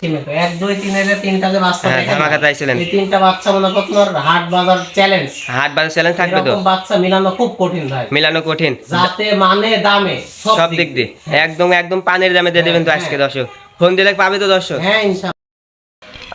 তিনে তো এক দুই তিনের তিনটা যে বাচ্চা হ্যাঁ। এই তিনটা বাচ্চা মনে করো তোমার হাট বাজার চ্যালেঞ্জ হাট বাজার চ্যালেঞ্জ থাকবে তো? বাচ্চা মিলানো খুব কঠিন ভাই। মিলানো কঠিন। যাতে মানে দামে সব দিক দিয়ে। একদম একদম পানির দামে দিয়ে দেবেন তো হ্যাঁ, আজকে দর্শক। ফোন দিলে পাবে তো দর্শক? হ্যাঁ ইনশাআল্লাহ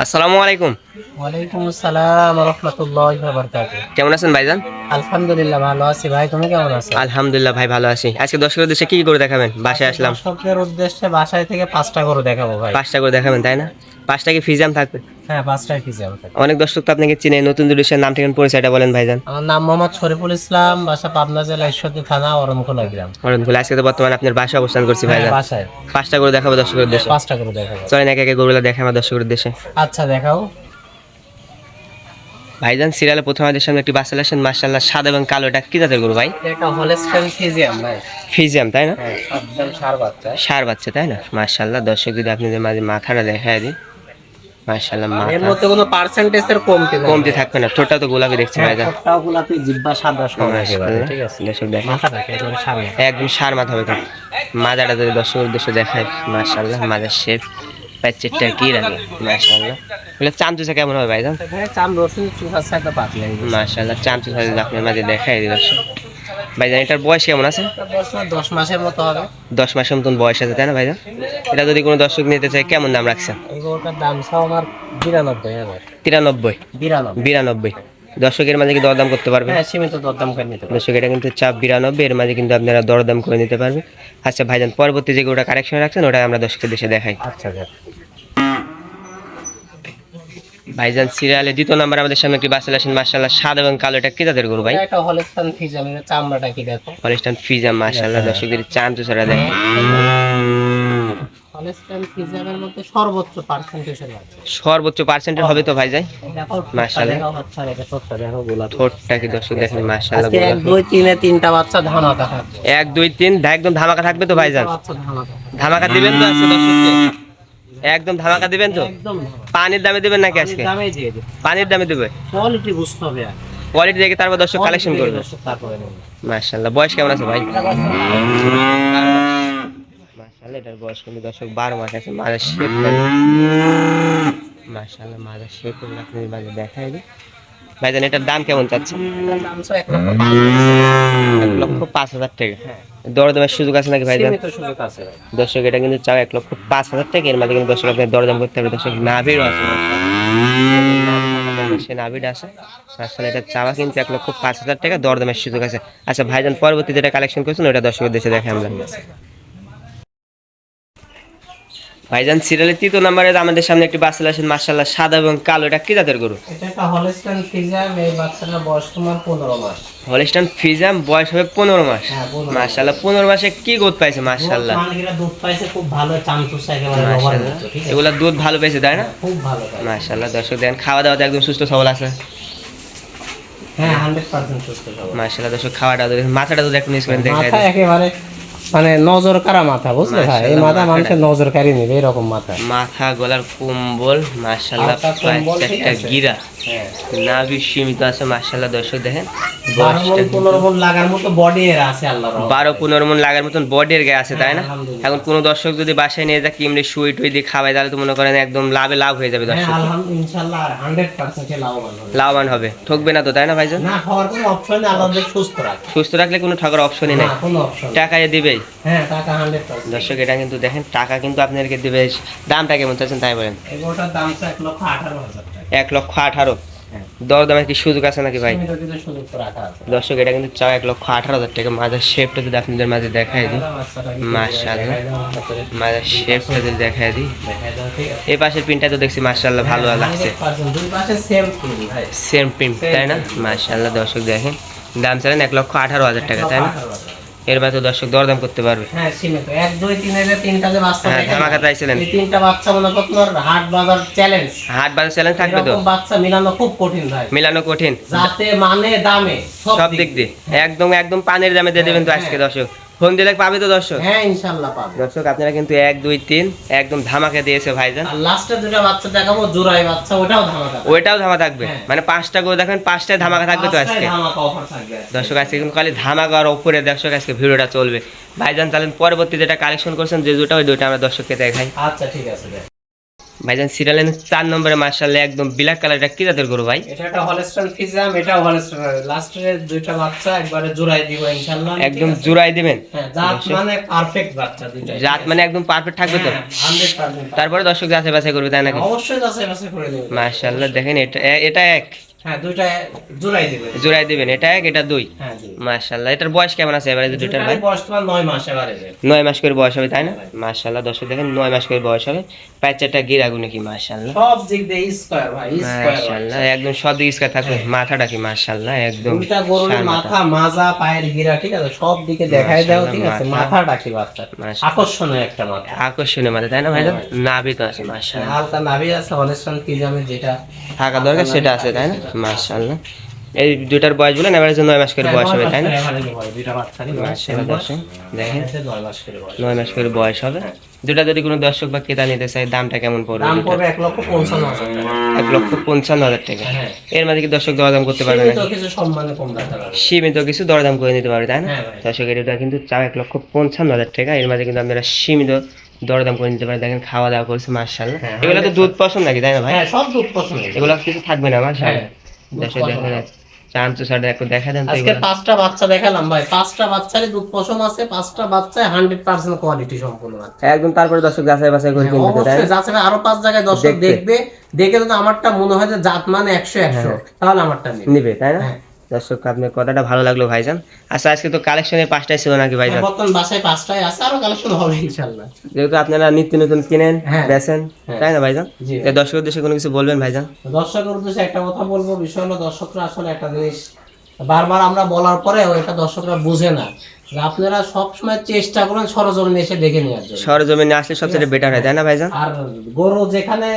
আসসালামু আলাইকুম। ওয়ালাইকুম আসসালাম রহমতুল্লাহি ওয়া বারাকাতুহু। কেমন আছেন ভাইজান? আলহামদুলিল্লাহ ভালো আছি ভাই তুমি কেমন আছো? আলহামদুলিল্লাহ ভাই ভালো আছি। আজকে দর্শকদের উদ্দেশ্যে কি কি করে দেখাবেন? বাসায় আসলাম। দর্শকদের উদ্দেশ্যে বাসায় থেকে পাঁচটা করে দেখাবো ভাই। পাঁচটা করে দেখাবেন তাই না? পাঁচটা কি ফিজাম থাকবে? হ্যাঁ ফিজে অনেক দর্শক তো আপনাকে চিনে নতুন দুডিশের নাম ঠিকানা পরিচয়টা বলেন ভাইজান। আমার নাম মোহাম্মদ শরীফুল ইসলাম বাসা পাবনা জেলা ঈশ্বরদী থানা অরণখোলা গ্রাম। অরুণ ভুলে আজকে তো বর্তমানে আপনার বাসা অবস্থান করছি হ্যাঁ, ভাইজান। বাসায়। পাঁচটা করে দেখাবো দর্শকের উদ্দেশ্যে। পাঁচটা করে দেখাবো। চলেন একে একে গরুগুলো দেখে আমার দর্শকের উদ্দেশ্যে। আচ্ছা দেখাও। ভাইজান সিরিয়ালে প্রথম আমাদের সামনে একটি বাসা আসেন মার্শাল্লাহ সাদা এবং কালো। এটা কি জাতের গরু ভাই? এটা হলেস্টাইন ফিজিয়াম ভাই। ফিজিয়াম তাই না? হ্যাঁ সার বাচ্চা। সার বাচ্চা তাই না? মার্শাল্লাহ দর্শক যদি আপনাদের মাঝে মাথাটা দেখায় দিই। মার্শাল্লাহ এর মধ্যে কোনো পার্সেন্টেজের কমতি থাকবে না ঠোঁটটা তো গোলাপি দেখছি হ্যাঁ, ভাইজান। ঠোঁটটাও গোলাপি, জিহ্বা সাদা সব একেবারে, ঠিক আছে? দর্শক দেখেন। মাথাটা একেবারে সামনে একদম সার মাথা হবে মাজাটা যদি দর্শকের উদ্দেশ্যে দেখায় মাজার শেপ কি লাগে মার্শাল্লাহ বলে চামচুসা কেমন হবে ভাইজান? এখানে চাম রসুন চুহার সাথে পাতলে। মার্শাল্লাহ চামচুসা যদি আপনার মাঝে দেখায় দিই দর্শক। ভাইজান এটার বয়স কেমন আছে? দশ মাসের মতো হবে। দশ মাসের মতন বয়স আছে তাই না ভাইজান? এটা যদি কোনো দর্শক নিতে চায় কেমন দাম রাখছেন? দাম ছাও আমার বিরানব্বই তিরানব্বই? বিরানব্বই। দর্শকের মাঝে কি দরদাম করতে পারবে হ্যাঁ সীমিত দরদাম করে নিতে পারবে। দর্শক এটা কিন্তু চাপ বিরানব্বই এর মাঝে কিন্তু আপনারা দরদাম করে নিতে পারবে আচ্ছা ভাইজান পরবর্তী যে ওটা কারেকশন রাখছেন ওটা আমরা দর্শকের দেশে দেখাই। আচ্ছা স্যার ভাইজান সিরিয়ালে দ্বিতীয় নাম্বার আমাদের সামনে একটি বাসেল আসেন মার্শাল্লাহ সাদা এবং কালো। এটা কি তাদের গরু ভাই? এটা হলেস্টাইন ফিজিয়াম এর চামড়াটা কি দেখো? হলিস্টান ফিজা মার্শাল্লাহ দর্শকদের চাম চুষারা দেয় হলেস্টাইন ফিজিয়ামের মধ্যে সর্বোচ্চ পার্সেন্টেজ আছে। সর্বোচ্চ পার্সেন্টের হবে তো ভাই যাই দেখো মাশাআল্লাহ। দেখো বাচ্চা দেখো গোলাপি। কি দর্শক দেখেন দুই তিনে তিনটা বাচ্চা ধামাকা থাকবে। এক দুই তিন একদম ধামাকা থাকবে তো ভাইজান। ধামাকা দিবেন তো দর্শককে? একদম ধামাকা দিবেন তো? একদম পানির দামে দিবেন নাকি আজকে? দামে দিয়ে দেবে পানির দামে দেবে? কোয়ালিটি বুঝতে হবে কোয়ালিটি দেখে তারপর দর্শক কালেকশন করবে। মাশাআল্লাহ। বয়স কেমন আছে ভাই? মার্শাল্লাহ এটার বয়স কিন্তু দর্শক বারো মাস আছে। মাঝে শেপ মার্শাল্লাহ মাঝে শেপ মাঝে দেখাই দিই। ভাইজান এটার দাম কেমন চাচ্ছে এক লক্ষ পাঁচ হাজার টাকা। দরদামের সুযোগ আছে নাকি ভাইজান। দর্শক এটা কিন্তু চাও এক লক্ষ পাঁচ হাজার টাকা এর মাঝে কিন্তু দর্শক আপনার দরদাম করতে হবে। দর্শক নাভিরও আছে। সে নাভিটা আছে। আসলে এটা চাওয়া কিন্তু এক লক্ষ পাঁচ হাজার টাকা দরদামের সুযোগ আছে। আচ্ছা ভাইজান পরবর্তী যেটা কালেকশন করছেন ওটা দর্শকের দেশে দেখে আমরা। ভাইজান সিরিয়ালের তৃতীয় নাম্বারে আমাদের সামনে একটি বাসেল আসেন মার্শাল্লাহ সাদা এবং কালো এটা কি জাতের গরু? এটা একটা হলেস্টাইন ফিজিয়াম এই বাচ্চাটার বয়স তোমার পনেরো মাস। হলিস্টান ফিজাম বয়স হবে পনেরো মাস? হ্যাঁ, 15 মাস। মার্শাল্লাহ পনেরো মাসে কি গোদ পাইছে মার্শাল্লাহ দুধ পাইছে খুব ভালো চামচুসা একেবারে এগুলা দুধ ভালো পেয়েছে তাই না? খুব ভালো মার্শাল্লাহ দর্শক দেন খাওয়া দাওয়াতে একদম সুস্থ সবল আছে। হ্যাঁ হান্ড্রেড পার্সেন্ট সুস্থ সবল। মার্শাল্লাহ দর্শক খাওয়াটা তো মাথাটা তো একটু করেন একেবারে মানে নজর কারা মাথা বুঝলে ভাই? এই মাথা মানুষের নজর কারি নেবে এরকম মাথা। মাথা গলার কম্বল চারটা আছে? গিরা। হ্যাঁ। নাভি সীমিত আছে মার্শাল্লাহ দর্শক দেখেন। বারো পনেরো মণ লাগার মতো বডি এর আছে আল্লাহ বারো পনেরো মন লাগার মতন বডির গায়ে আছে তাই না? এখন কোনো দর্শক যদি বাসায় নিয়ে যায় কিমড়ি শুই টুই দিয়ে খাওয়াই তাহলে তো মনে করেন একদম লাভে লাভ হয়ে যাবে হ্যাঁ দর্শক। লাভবান হবে। ঠকবে না তো তাই না ভাইজান? সুস্থ রাখলে কোনো ঠকার অপশনই নাই। না টাকা এ দিবেই। হ্যাঁ টাকা দর্শক এটা কিন্তু দেখেন টাকা কিন্তু আপনাদেরকে দিবে। দামটা কেমন চাচ্ছেন তাই বলেন? দাম এক লক্ষ আঠারো টাকা। লক্ষ হ্যাঁ কি সুযোগ আছে নাকি ভাই? দর্শক এটা কিন্তু চাও এক লক্ষ আঠারো হাজার টাকা। মাঝের শেপটা যদি আপনাদের মাঝে দেখাই দিই। মাশাআল্লাহ। মাঝের শেপটা যদি দেখাই দিই। এই পাশের পিনটা তো দেখছি মার্শাল্লাহ ভালো লাগছে। সেম প্রিন্ট তাই না? মার্শাল্লাহ দর্শক দেখেন। দাম চালেন এক লক্ষ আঠারো হাজার টাকা তাই না? এর মধ্যে দর্শক দরদাম করতে পারবে। হ্যাঁ সীমিত। এক দুই তিনের যে তিনটা যে বাচ্চা হ্যাঁ, ধামাকা চাইছিলেন। এই তিনটা বাচ্চা মনে করো হাট বাজার চ্যালেঞ্জ হাট বাজার চ্যালেঞ্জ থাকবে তো? বাচ্চা মিলানো খুব কঠিন ভাই। মিলানো কঠিন। যাতে মানে দামে সব দিক দিয়ে। একদম একদম পানির দামে দিয়ে দেবেন তো আজকে দর্শক। ফোন দিলে পাবে তো দর্শক? হ্যাঁ ইনশাআল্লাহ পাবে। দর্শক আপনারা কিন্তু এক দুই তিন একদম ধামাকা দিয়েছে ভাইজান। আর লাস্টে দুটো বাচ্চা দেখাবো জোড়াই বাচ্চা ওটাও ধামাকা ওটাও ধামা থাকবে? হ্যাঁ। মানে পাঁচটা করে দেখেন পাঁচটা ধামাকা থাকবে তো আজকে? ধামাকা অফার থাকবে দর্শক আজকে কিন্তু খালি ধামাকা আর উপরে দর্শক আজকে ভিডিওটা চলবে। ভাইজান তাহলে পরবর্তী যেটা কালেকশন করছেন যে দুটা ওই দুটো আমরা দর্শককে দেখাই। আচ্ছা ঠিক আছে। ভাইজান সিরিয়ালের চার নম্বরে মার্শাল্লাহ একদম ব্ল্যাক কালারটা কি জাতের গরু ভাই? এটা একটা হলস্টাইন ফিজাম এটা হলস্টাইন লাস্টের দুইটা বাচ্চা একবারে জোড়াই দিব ইনশাআল্লাহ একদম জোড়াই দিবেন? হ্যাঁ জাত মানে পারফেক্ট বাচ্চা দুইটা রাত মানে একদম পারফেক্ট থাকবে তো? হ্যাঁ, 100% তারপরে দর্শক যাচাই বাছাই করবে তাই নাকি অবশ্যই যাচাই বাছাই করে দেবে মাশাআল্লাহ দেখেন এটা এটা এক। হ্যাঁ দুইটা জোড়াই দিবে জোড়াই দিবেন এটা এক এটা দুই? হ্যাঁ এটার বয়স কেমন আছে এবারে দুইটার ভাই? বয়স তোমার 9 মাস করে বয়স হবে তাই না? মার্শাল্লাহ দর্শক দেখেন নয় মাস করে বয়স হবে। প্যাচারটা গিরাগু নাকি মার্শাল্লাহ সব দিক দিয়ে স্কয়ার ভাই স্কয়ার মার্শাল্লাহ একদম সব দিকে ইস্কার থাকবে। মাথাটা কি মার্শাল্লাহ একদম দুইটা গরুর মাথা। মাজা পায়ের গিরা ঠিক আছে? সব দিকে দেখাই দাও ঠিক আছে? মাশাআল্লাহ, মাথাটা কি বাচ্চা? আকর্ষণীয় একটা মাথা। আকর্ষণীয় মাথা তাই না ভাই? নাভি তো আছে মার্শাল্লাহ হালকা নাভি আছে যেটা। থাকা দরকার সেটা আছে তাই না? মার্শাল্লাহ এই দুইটার বয়স বলে এবারে নয় মাস করে বয়স হবে তাই না? দুইটা বাচ্চারই বয়স। মার্শাল্লাহ দর্শক দেখেন নয় মাস করে বয়স। নয় মাস করে বয়স হবে। দুটা যদি কোনো দর্শক বা ক্রেতা নিতে চায় দামটা কেমন পড়বে দাম পড়বে এক লক্ষ পঞ্চান্ন হাজার এক লক্ষ পঞ্চান্ন হাজার টাকা। হ্যাঁ এর মাঝে কি দর্শক দরদাম করতে পারবে সীমিত না কিছু সীমিত দরদাম করে নিতে পারবে তাই না? হ্যাঁ। দর্শক এটা কিন্তু চাও এক লক্ষ পঞ্চান্ন হাজার টাকা। এর মাঝে কিন্তু আপনারা সীমিত দরদাম করে নিতে পারেন। দেখেন খাওয়া দাওয়া করছে মার্শাল্লাহ হ্যাঁ, এগুলো তো দুধ পছন্দ নাকি তাই না ভাই? হ্যাঁ সব দুধ পছন্দ। এগুলো কিছু থাকবে না মার্শাল্লাহ হ্যাঁ, দর্শক দেখেন চান্স সাটা একটু দেখা দেন তো আজকে পাঁচটা বাচ্চা দেখালাম ভাই। পাঁচটা বাচ্চারই দুধ পশম আছে পাঁচটা বাচ্চায় হান্ড্রেড পার্সেন্ট কোয়ালিটি সম্পূর্ণ আছে। একদম তারপরে দর্শক যাচাই বাছাই করে কিনবে তাই অবশ্যই না? আরও পাঁচ জায়গায় দর্শক দেখবে। দেখে যদি আমারটা মনে হয় যে জাত মানে একশো একশো তাহলে আমারটা নেবে। নিবে তাই না? হ্যাঁ। দর্শক আপনার কথাটা ভালো লাগল ভাইজান। আচ্ছা আজকে তো কালেকশনের পাঁচটাই ছিল নাকি ভাইজান? বর্তমান বাসায় পাঁচটায় আছে আরও কালেকশন হবে ইনশাল্লাহ যেহেতু আপনারা নিত্য নতুন কিনেন হ্যাঁ। বেচেন হ্যাঁ। তাই না ভাইজান? দর্শক উদ্দেশ্যে কোনো কিছু বলবেন ভাইজান? দর্শকের উদ্দেশ্যে একটা কথা বলব বিষয় হলো দর্শকরা আসলে একটা জিনিস বারবার আমরা বলার পরেও এটা দর্শকরা বুঝে না। আপনারা সবসময় চেষ্টা করেন সরজমিনে এসে দেখে নেওয়ার জন্য। সরজমিনে আসলে সবচেয়ে বেটার হয় তাই না ভাইজান? আর গরু যেখানে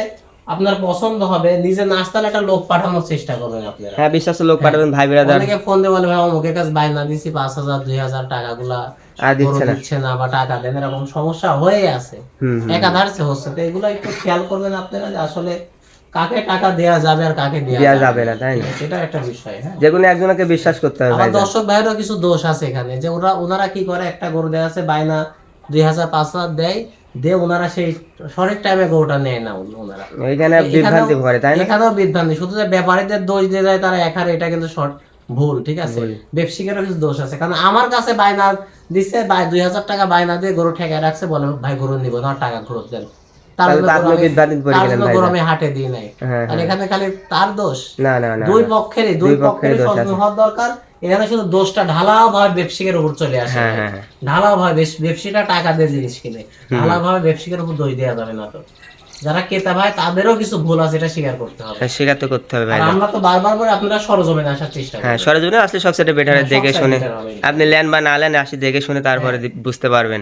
আপনার পছন্দ হবে নিজে না আসতে হলে একটা লোক পাঠানোর চেষ্টা করবেন আপনারা। হ্যাঁ বিশ্বাস লোক পাঠাবেন ভাই বিরাদার অনেকে ফোন দিয়ে বলে ভাই অমুকের কাছে বাইনা দিছি পাঁচ হাজার দুই হাজার টাকাগুলা আর দিচ্ছে না। না বা টাকা দেন এরকম সমস্যা হয়ে আছে। একাধারছে হচ্ছে তো এগুলো একটু খেয়াল করবেন আপনারা যে আসলে কাকে টাকা দেয়া যাবে আর কাকে দেয়া যাবে না। তাই না? সেটা একটা বিষয় হ্যাঁ। যে কোনো একজনকে বিশ্বাস করতে হবে আমার দর্শক ভাইয়েরও কিছু দোষ আছে এখানে যে ওরা ওনারা কি করে একটা গরু দেয়া আছে বাইনা দুই হাজার পাঁচ হাজার দেয় দিয়ে ওনারা সেই সঠিক টাইমে গরুটা নেয় না ওনারা। ওইখানে বিভ্রান্তি করে তাই না? এখানেও বিভ্রান্তি শুধু যে ব্যাপারীদের দোষ দিয়ে যায় তারা একার এটা কিন্তু শর্ট ভুল ঠিক আছে? ব্যবসায়িকেরও কিছু দোষ আছে কারণ আমার কাছে বায়না দিচ্ছে বাই- দুই হাজার টাকা বায়না দিয়ে গরু ঠেকায় রাখছে বলে ভাই গরু নিবো তোমার টাকা খরচ দেন। হাটে নাই। হ্যাঁ আর হ্যাঁ এখানে খালি তার দোষ। না না না দুই পক্ষেরই দুই দুই পক্ষেরই পক্ষেরই সচেতন হওয়ার দরকার। এখানে শুধু দোষটা ঢালাও ভাবে ব্যবসায়িকের উপর চলে আসে হ্যাঁ। ঢালাও ভাবে ব্যবসায়ীটা টাকা দিয়ে জিনিস কিনে। ঢালাও ভাবে ব্যবসায়িকের উপর দই দেওয়া যাবে না তো। যারা ক্রেতা ভাই তাদেরও কিছু ভুল আছে এটা স্বীকার করতে হবে। হ্যাঁ, স্বীকার তো করতে হবে ভাইজান আমরা তো বারবার করে আপনারা সরজমিনে আসার চেষ্টা হ্যাঁ সরজমিনে আসলে সবচেয়ে বেটার দেখে শুনে। আপনি লেন বা না লেন আসি দেখে শুনে তারপরে বুঝতে পারবেন।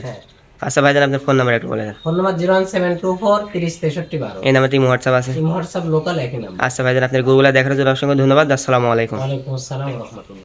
আচ্ছা ভাইজান আপনার ফোন নাম্বার একটু বলে দেন। Phone number zero one seven two four তিরিশ তেষট্টি বারো। এই নাম্বারটি হোয়াটসঅ্যাপ আছে? হোয়াটসঅ্যাপ লোকাল একই নাম্বার। আচ্ছা ভাইজান আপনার গুগলে দেখার জন্য অসংখ্য ধন্যবাদ। আসসালামু আলাইকুম। ওয়ালাইকুম আসসালাম রহমতুল্লাহ।